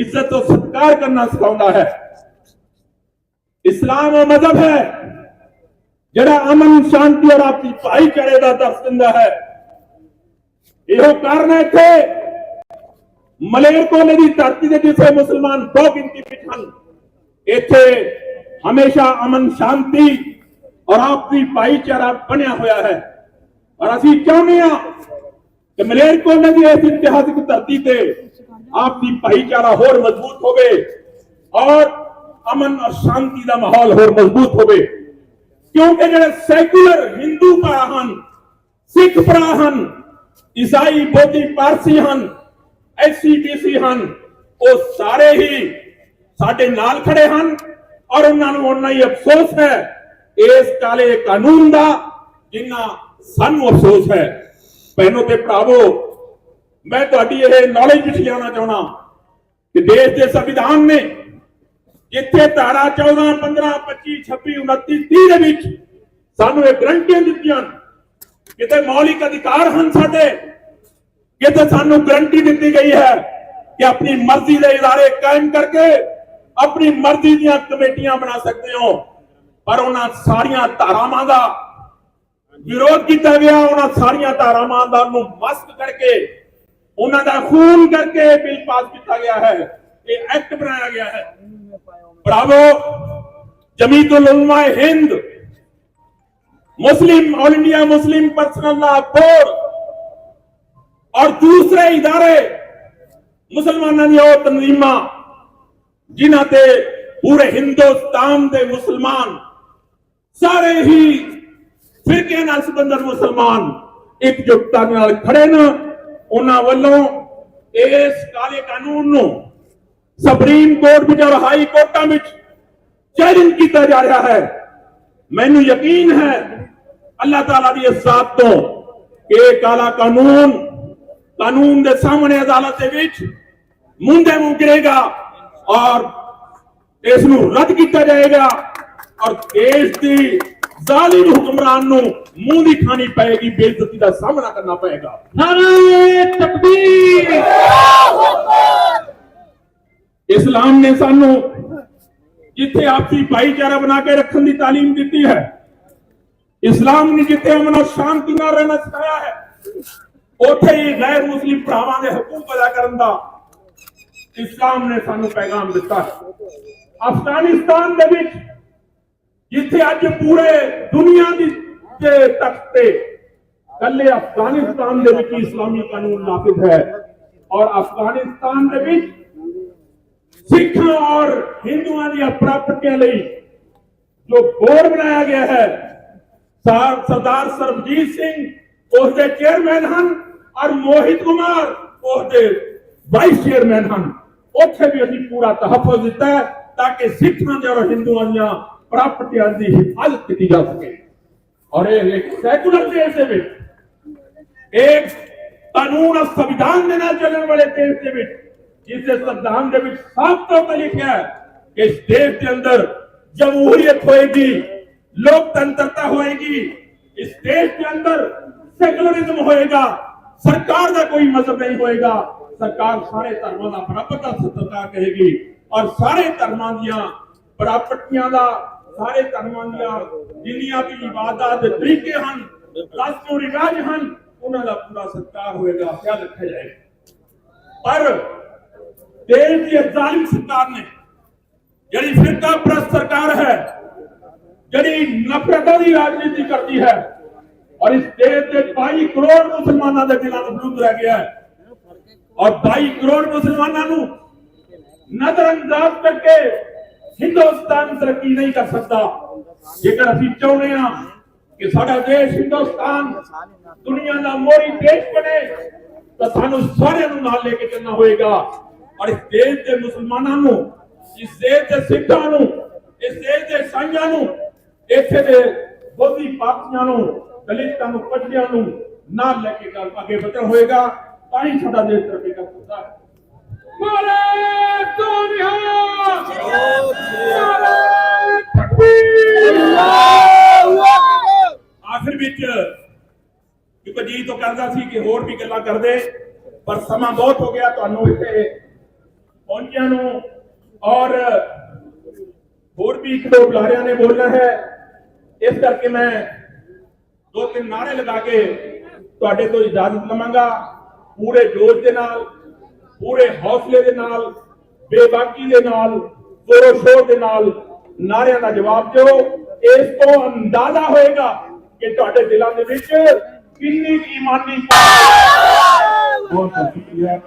ਇੱਜ਼ਤ ਤੋਂ ਸਤਿਕਾਰ ਕਰਨਾ ਸਿਖਾਉਂਦਾ ਹੈ ਇਸਲਾਮ ਉਹ ਮਜ਼ਹਬ ਹੈ ਜਿਹੜਾ ਅਮਨ ਸ਼ਾਂਤੀ ਔਰ ਆਪਸੀ ਭਾਈਚਾਰੇ ਦਾ ਦਰਸ ਦਿੰਦਾ ਹੈ ਇਹੋ ਕਾਰਨ ਹੈ ਇੱਥੇ ਮਲੇਰਕੋਟਲੇ ਦੀ ਧਰਤੀ ਤੇ ਜਿੱਥੇ ਮੁਸਲਮਾਨ ਬਹੁਤ ਗਿਣਤੀ ਵਿੱਚ ਹਨ ਇੱਥੇ ਹਮੇਸ਼ਾ ਅਮਨ ਸ਼ਾਂਤੀ ਔਰ ਆਪਸੀ ਭਾਈਚਾਰਾ ਬਣਿਆ ਹੋਇਆ ਹੈ ਔਰ ਅਸੀਂ ਚਾਹੁੰਦੇ ਹਾਂ ਕਿ ਮਲੇਰਕੋਟਲੇ ਦੀ ਇਸ ਇਤਿਹਾਸਿਕ ਧਰਤੀ ਭਾਈਚਾਰਾ ਹੋਰ ਮਜ਼ਬੂਤ ਹੋਵੇ ਔਰ ਅਮਨ ਔਰ ਸ਼ਾਂਤੀ ਦਾ ਮਾਹੌਲ ਹੋਰ ਮਜ਼ਬੂਤ ਹੋਵੇ ਕਿਉਂਕਿ ਜਿਹੜੇ ਸੈਕੂਲਰ ਹਿੰਦੂ ਭਰਾ ਹਨ ਸਿੱਖ ਭਰਾ ਹਨ ਈਸਾਈ ਬੋਧੀ ਪਾਰਸੀ ਹਨ ਐਸਸੀਬੀਸੀ ਹਨ ਉਹ ਸਾਰੇ ਹੀ ਸਾਡੇ ਨਾਲ ਖੜੇ ਹਨ ਔਰ ਉਹਨਾਂ ਨੂੰ ਉਹਨਾਂ ਹੀ ਅਫਸੋਸ ਹੈ ਇਸ ਕਾਲੇ ਕਾਨੂੰਨ ਦਾ ਜਿੰਨਾ ਸਾਨੂੰ ਅਫਸੋਸ ਹੈ ਭੈਣੋ ਤੇ ਭਰਾਵੋ ਮੈਂ ਤੁਹਾਡੀ ਇਹ ਨੌਲੇਜ ਵਿੱਚ ਲਿਆਉਣਾ ਚਾਹਣਾ ਕਿ ਦੇਸ਼ ਦੇ ਸੰਵਿਧਾਨ ਨੇ ਜਿੱਥੇ ਧਾਰਾ 14 15 25 26 29 30 ਦੇ ਵਿੱਚ ਸਾਨੂੰ ਇਹ ਗਰੰਟੀਆਂ ਦਿੱਤੀਆਂ ਕਿਤੇ ਮੌਲਿਕ ਅਧਿਕਾਰ ਹਨ ਸਾਡੇ ਕਿਤੇ ਸਾਨੂੰ ਗਰੰਟੀ ਦਿੱਤੀ ਗਈ ਹੈ ਕਿ ਆਪਣੀ ਮਰਜ਼ੀ ਦੇ ਇਦਾਰੇ ਕਾਇਮ ਕਰਕੇ ਆਪਣੀ ਮਰਜ਼ੀ ਦੀਆਂ ਕਮੇਟੀਆਂ ਬਣਾ ਸਕਦੇ ਹੋ। ਪਰ ਉਹਨਾਂ ਸਾਰੀਆਂ ਧਾਰਾਵਾਂ ਦਾ ਵਿਰੋਧ ਕੀਤਾ ਗਿਆ, ਉਹਨਾਂ ਸਾਰੀਆਂ ਧਾਰਾਵਾਂ ਦਾ ਨੂੰ ਮਸਕ ਕਰਕੇ ਉਹਨਾਂ ਦਾ ਖੂਨ ਕਰਕੇ ਇਹ ਬਿੱਲ ਪਾਸ ਕੀਤਾ ਗਿਆ ਹੈ ਇਹ ਐਕਟ ਬਣਾਇਆ ਗਿਆ ਹੈ ਬਰਾਵੋ ਜਮੀਅਤੁਲ ਉਲਮਾ ਹਿੰਦ मुस्लिम All India Muslim Personal Law Board और दूसरे इदारे ਮੁਸਲਮਾਨਾਂ ਦੀਆਂ ਉਹ ਤਨਜ਼ੀਮਾਂ ਜਿਨ੍ਹਾਂ ਤੇ ਪੂਰੇ ਹਿੰਦੁਸਤਾਨ ਦੇ ਮੁਸਲਮਾਨ ਸਾਰੇ ਹੀ ਫਿਰਕੇ ਨਾਲ ਸੰਬੰਧਿਤ ਮੁਸਲਮਾਨ ਇਕਜੁੱਟਤਾ ਨਾਲ ਖੜੇ ਨੇ ਉਹਨਾਂ ਵੱਲੋਂ ਇਸ ਕਾਲੇ ਕਾਨੂੰਨ ਨੂੰ ਸੁਪਰੀਮ ਕੋਰਟ ਵਿੱਚ ਔਰ ਹਾਈ ਕੋਰਟਾਂ ਵਿੱਚ ਚੈਲੰਜ ਕੀਤਾ ਜਾ ਰਿਹਾ ਹੈ। ਮੈਨੂੰ ਯਕੀਨ ਹੈ ਅੱਲਾਹ ਤਾਲਾ ਦੀ ਇਸ ਜ਼ਾਤ ਤੋਂ ਕਿ ਇਹ ਕਾਲਾ ਕਾਨੂੰਨ ਕਾਨੂੰਨ ਦੇ ਸਾਹਮਣੇ ਅਦਾਲਤ ਦੇ ਵਿੱਚ ਮੁੰਡੇ ਮੂੰਹ ਗਿਰੇਗਾ ਔਰ ਇਸ ਨੂੰ ਰੱਦ ਕੀਤਾ ਜਾਏਗਾ ਔਰ ਦੇਸ਼ ਦੀ ਜ਼ਾਲਿਮ ਹੁਕਮਰਾਨ ਨੂੰ ਮੂੰਹ ਦੀ ਖਾਣੀ ਪਏਗੀ, ਬੇਇੱਜ਼ਤੀ ਦਾ ਸਾਹਮਣਾ ਕਰਨਾ ਪਏਗਾ। ਨਾਰੇ ਤਕਬੀਰ! ਇਸਲਾਮ ਨੇ ਸਾਨੂੰ ਜਿੱਥੇ ਆਪਸੀ ਭਾਈਚਾਰਾ ਬਣਾ ਕੇ ਰੱਖਣ ਦੀ ਤਾਲੀਮ ਦਿੱਤੀ ਹੈ, ਇਸਲਾਮ ਨੇ ਜਿੱਥੇ ਅਮਨ ਔਰ ਸ਼ਾਂਤੀ ਨਾਲ ਰਹਿਣਾ ਸਿਖਾਇਆ ਹੈ, ਉੱਥੇ ਹੀ ਗੈਰ ਮੁਸਲਿਮ ਭਰਾਵਾਂ ਦੇ ਹਕੂਕ ਅਦਾ ਕਰਨ ਦਾ ਇਸਲਾਮ ਨੇ ਸਾਨੂੰ ਪੈਗਾਮ ਦਿੱਤਾ ਹੈ। ਅਫਗਾਨਿਸਤਾਨ ਦੇ ਵਿੱਚ ਜਿੱਥੇ ਅੱਜ ਪੂਰੇ ਦੁਨੀਆ ਦੀ ਦੇ ਤਖਤ ਤੇ ਕੱਲੇ ਅਫਗਾਨਿਸਤਾਨ ਦੇ ਵਿੱਚ ਹੀ ਇਸਲਾਮੀ ਕਾਨੂੰਨ ਨਾਫਿਜ਼ ਹੈ ਔਰ ਅਫਗਾਨਿਸਤਾਨ ਦੇ ਵਿੱਚ ਸਿੱਖਾਂ ਔਰ ਹਿੰਦੂਆਂ ਦੀਆਂ ਪ੍ਰਾਪਤੀਆਂ ਲਈ ਜੋ ਬੋਰਡ ਬਣਾਇਆ ਗਿਆ ਹੈ ਸਰ- ਸਰਦਾਰ ਸਰਬਜੀਤ ਸਿੰਘ ਉਸ ਦੇ ਚੇਅਰਮੈਨ ਹਨ ਔਰ ਮੋਹਿਤ ਕੁਮਾਰ ਉਸ ਦੇ ਵਾਈਸ ਚੇਅਰਮੈਨ ਹਨ ਉੱਥੇ ਵੀ ਅਸੀਂ ਪੂਰਾ ਤਹਫੁਜ਼ ਦਿੱਤਾ ਹੈ ਤਾਂ ਕਿ ਸਿੱਖਾਂ ਦੇ ਔਰ ਹਿੰਦੂਆਂ ਦੀਆਂ ਪ੍ਰਾਪਤੀਆਂ ਦੀ ਹਿਫਾਜ਼ਤ ਕੀਤੀ ਜਾ ਸਕੇ ਔਰ ਇਹ ਇੱਕ ਸੈਕੂਲਰ ਦੇਸ਼ ਦੇ ਵਿੱਚ ਇੱਕ ਕਾਨੂੰਨ ਔਰ ਸੰਵਿਧਾਨ ਦੇ ਨਾਲ ਚੱਲਣ ਵਾਲੇ ਦੇਸ਼ ਦੇ ਵਿੱਚ ਜਿਸ ਦੇ ਸੰਵਿਧਾਨ ਦੇ ਵਿੱਚ ਸਾਫ਼ ਤੌਰ ਤੇ ਲਿਖਿਆ ਹੈ ਕਿ ਇਸ ਦੇਸ਼ ਦੇ ਅੰਦਰ ਜਮਹੂਰੀਅਤ ਹੋਏਗੀ ਲੋਕਤੰਤਰਤਾ ਹੋਏਗੀ ਇਸ ਦੇਸ਼ ਦੇ ਅੰਦਰ ਸੈਕੂਲਰਿਜ਼ਮ ਹੋਏਗਾ ਸਰਕਾਰ ਦਾ ਕੋਈ ਮਜ਼ਹਬ ਨਹੀਂ ਹੋਏਗਾ ਸਰਕਾਰ ਸਾਰੇ ਧਰਮਾਂ ਦਾ ਬਰਾਬਰ ਦਾ ਸਤਿਕਾਰ ਕਰੇਗੀ ਔਰ ਸਾਰੇ ਧਰਮਾਂ ਦੀਆਂ ਪ੍ਰਾਪਰਟੀਆਂ ਦਾ ਸਾਰੇ ਧਰਮਾਂ ਦੀਆਂ ਜਿੰਨੀਆਂ ਵੀ ਇਬਾਦਤ ਦੇ ਤਰੀਕੇ ਹਨ ਰਸਮ ਰਿਵਾਜ ਹਨ, ਉਹਨਾਂ ਦਾ ਪੂਰਾ ਸਤਿਕਾਰ ਹੋਏਗਾ, ਖਿਆਲ ਰੱਖਿਆ ਜਾਏਗਾ। ਪਰ ਦੇਸ਼ ਦੀ ਜ਼ਾਲਿਮ ਸਰਕਾਰ ਨੇ, ਜਿਹੜੀ ਫਿਰਕਾ ਪ੍ਰਸਤ ਸਰਕਾਰ ਹੈ, ਜਿਹੜੀ ਨਫ਼ਰਤਾਂ ਦੀ ਰਾਜਨੀਤੀ ਕਰਦੀ ਹੈ, ਔਰ ਇਸ ਦੇਸ਼ ਦੇ 22 ਕਰੋੜ ਮੁਸਲਮਾਨਾਂ ਦੇ ਦਿਲਾਂ ਨੂੰ ਵਿਰੁੱਧ ਰਹਿ ਗਿਆ ਹੈ, ਔਰ 22 ਕਰੋੜ ਮੁਸਲਮਾਨਾਂ ਨੂੰ ਨਜ਼ਰ ਅੰਦਾਜ਼ ਕਰਕੇ ਹਿੰਦੁਸਤਾਨ ਤਰੱਕੀ ਨਹੀਂ ਕਰ ਸਕਦਾ। ਜੇਕਰ ਅਸੀਂ ਚਾਹੁੰਦੇ ਹਾਂ ਕਿ ਸਾਡਾ ਦੇਸ਼ ਹਿੰਦੁਸਤਾਨ ਦੁਨੀਆ ਦਾ ਮੋਰੀ ਦੇਸ਼ ਬਣੇ, ਤਾਂ ਸਾਨੂੰ ਸਾਰਿਆਂ ਨੂੰ ਨਾਲ ਲੈ ਕੇ ਚੱਲਣਾ ਹੋਏਗਾ। ਔਰ ਇਸ ਦੇਸ਼ ਦੇ ਮੁਸਲਮਾਨਾਂ ਨੂੰ, ਇਸ ਦੇਸ਼ ਦੇ ਸਿੱਖਾਂ ਨੂੰ, ਇਸ ਦੇਸ਼ ਦੇ ਸਾਂਝਾਂ ਨੂੰ, ਇੱਥੇ ਦੇ ਬੋਧੀ ਪਾਪੀਆਂ ਨੂੰ, ਦਲਿਤਾਂ ਨੂੰ ਪਛੜਿਆਂ ਨੂੰ ਨਾਲ ਲੈ ਕੇ ਗੱਲ ਅੱਗੇ ਵਧਣਾ ਹੋਏਗਾ। ਤਾਂ ਹੀ ਸਾਡਾ ਦੇਸ਼ ਤਰੱਕੀ ਕਰ ਸਕਦਾ ਹੈ। ਮਾਰੇ ਦੁਨੀਆ। ਨਾਰੇ ਤਕਬੀਰ ਆਖਿਰ ਵਿੱਚ ਕਿਉਂਕਿ ਜੀ ਤੋਂ ਕਰਦਾ ਸੀ ਕਿ ਹੋਰ ਵੀ ਗੱਲਾਂ ਕਰਦੇ ਪਰ ਸਮਾਂ ਬਹੁਤ ਹੋ ਗਿਆ ਤੁਹਾਨੂੰ ਇੱਥੇ ਪਹੁੰਚਿਆਂ ਨੂੰ। ਔਰ ਹੋਰ ਵੀ ਇੱਕ ਦੋ ਬੁਲਾਰਿਆਂ ਨੇ ਬੋਲਣਾ ਹੈ। ਇਸ ਕਰਕੇ ਮੈਂ ਦੋ ਤਿੰਨ ਨਾਰੇ ਲਗਾ ਕੇ ਤੁਹਾਡੇ ਤੋਂ ਇਜਾਜ਼ਤ ਲਵਾਂਗਾ ਪੂਰੇ ਜੋਸ਼ ਦੇ ਨਾਲ। ਪੂਰੇ ਹੌਸਲੇ ਦੇ ਨਾਲ, ਬੇਬਾਕੀ ਦੇ ਨਾਲ, ਜ਼ੋਰੋ ਸ਼ੋਰ ਦੇ ਨਾਲ ਨਾਰਿਆਂ ਦਾ ਜਵਾਬ ਦਿਓ। ਇਸ ਤੋਂ ਅੰਦਾਜ਼ਾ ਹੋਏਗਾ ਕਿ ਤੁਹਾਡੇ ਦਿਲਾਂ ਦੇ ਵਿੱਚ ਕਿੰਨੀ ਕੁ ਬਹੁਤ ਸ਼ੁਕਰੀਆ।